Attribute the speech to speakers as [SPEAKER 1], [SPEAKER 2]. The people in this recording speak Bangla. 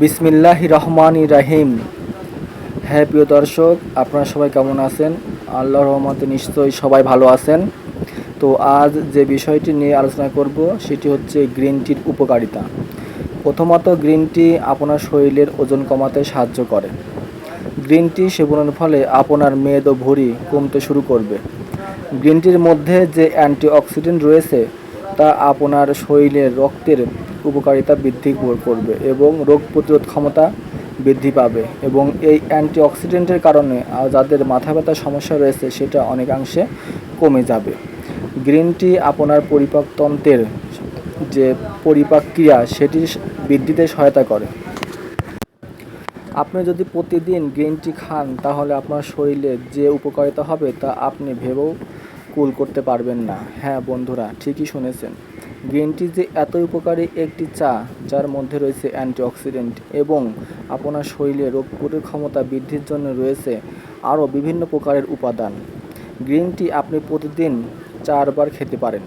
[SPEAKER 1] বিসমিল্লাহ রহমান রাহিম। হ্যাঁ প্রিয় দর্শক, আপনারা সবাই কেমন আছেন? আল্লাহ রহমতে নিশ্চয়ই সবাই ভালো আছেন। তো আজ যে বিষয়টি নিয়ে আলোচনা করব, সেটি হচ্ছে গ্রিন টির উপকারিতা। প্রথমত, গ্রিন টি আপনার শরীরের ওজন কমাতে সাহায্য করে। গ্রিন টি সেবনের ফলে আপনার মেদ ও ভুঁড়ি কমতে শুরু করবে। গ্রিন টির মধ্যে যে অ্যান্টিঅক্সিডেন্ট রয়েছে, তা আপনার শরীরের রক্তের উপকারিতা বৃদ্ধি করবে এবং রোগ প্রতিরোধ ক্ষমতা বৃদ্ধি পাবে এবং এই অ্যান্টিঅক্সিডেন্টের কারণে যাদের মাথা ব্যথার সমস্যা রয়েছে সেটা অনেকাংশে কমে যাবে। গ্রিন টি আপনার পরিপাকতন্ত্রের যে পরিপাক ক্রিয়া সেটি বৃদ্ধিতে সহায়তা করে। আপনি যদি প্রতিদিন গ্রিন টি খান তাহলে আপনার শরীরে যে উপকারিতা হবে তা আপনি ভেবেও কুল করতে পারবেন না। হ্যাঁ বন্ধুরা, ঠিকই শুনেছেন। গ্রিন টি যে এত উপকারী একটি চা, যার মধ্যে রয়েছে অ্যান্টিঅক্সিডেন্ট এবং আপনার শরীরে রোগ প্রতিরোধ ক্ষমতা বৃদ্ধির জন্য রয়েছে আরও বিভিন্ন প্রকারের উপাদান। গ্রিন টি আপনি প্রতিদিন চারবার খেতে পারেন।